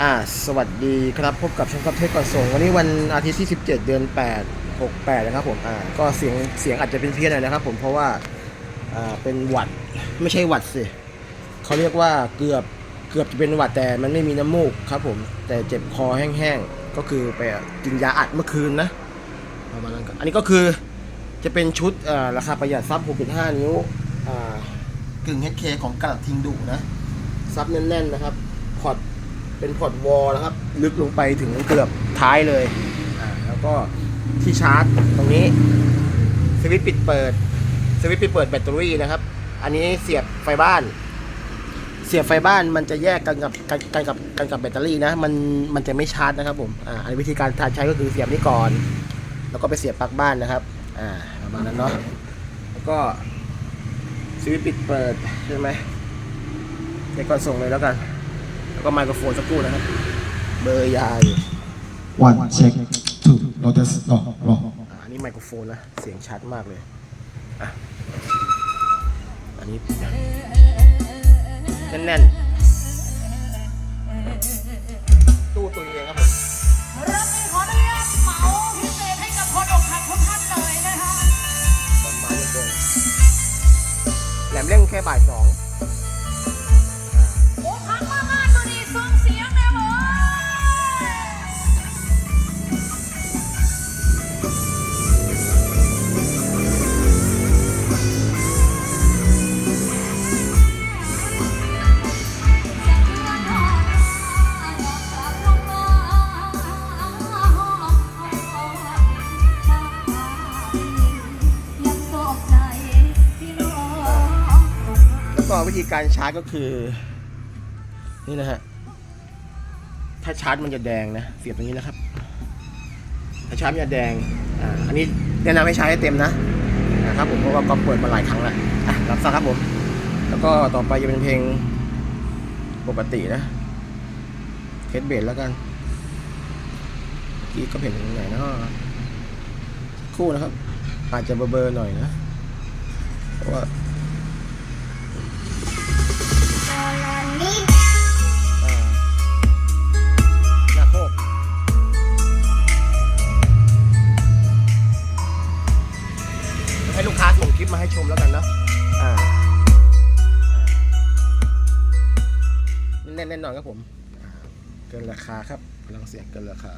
อ่าสวัสดีครับพบกับช่องกับเทศก่อนส่ง วันนี้วันอาทิตย์ที่ 17 เดือน 8 68 นะครับผมอ่าก็เสียงเสียงอาจจะเป็นเพี้ยนหน่อยนะครับผมเพราะว่าอ่าเป็นหวัดไม่ใช่หวัดสิเขาเรียกว่าเกือบเกือบจะเป็นหวัดแต่มันไม่มีน้ำมูกครับผมแต่เจ็บคอแห้งๆก็คือไปกินยาอัดเมื่อคืนนะประมาณนั้นครับอันนี้ก็คือจะเป็นชุดอ่าราคาประหยัดซับ 6.5 นิ้วอ่ากึ่ง HK ของกระดทิงดุนะซับแน่นๆนะครับพอร์ต เป็นพอร์ตวอลนะครับ ลึกลงไปถึงเกือบท้ายเลยอ่าแล้วก็ที่ชาร์จตรงนี้สวิตช์ปิดเปิดสวิตช์ปิดเปิดแบตเตอรี่นะครับ อันนี้เสียบไฟบ้าน เสียบไฟบ้านมันจะแยกกันกับกันกันกับกันกับแบตเตอรี่นะมันมันจะไม่ชาร์จนะครับผมอ่าอันวิธีการการใช้ก็คือเสียบนี้ก่อน แล้วก็ไปเสียบปลั๊กบ้านนะครับอ่าประมาณนั้นเนาะแล้วก็สวิตช์ปิดเปิดใช่ไหมเดี๋ยวก่อนส่งเลยแล้วกัน แล้วก็ไมโครโฟนสักครู่นะครับ เบอร์ยาอยู่ one check two รอเทสรอรออ่าอันนี้ไมโครโฟนนะ เสียงชัดมากเลยอะอันนี้แน่นๆตู้ตัวเองครับผมเรามีขออนุญาตเหมาพิเศษให้กับคนอกหักทุกท่านเลยนะคะ ตอนมาเยอะเกินแหลมเร่งแค่บ่ายสอง ก็วิธีการชาร์จก็คือ นี่นะฮะ ถ้าชาร์จมันจะแดงนะ เสียบตรงนี้นะครับ ถ้าชาร์จมันจะแดง อ่า อันนี้แนะนำให้ใช้ให้เต็มนะนะครับผมเพราะว่าก็เปิดมาหลายครั้งแล้วอะรับทราบครับผม แล้วก็ต่อไปจะเป็นเพลงปกตินะเทสเบสแล้วกันกี้ก็เพลงไหนเนาะคู่นะครับ อาจจะเบอร์ๆหน่อยนะ เพราะว่า ลูกค้าส่งคลิปมาให้ชมแล้วกันเนอะอ่าแน่นๆแน่นอนครับผมอ่าเกินราคาครับพลังเสียงเกินราคา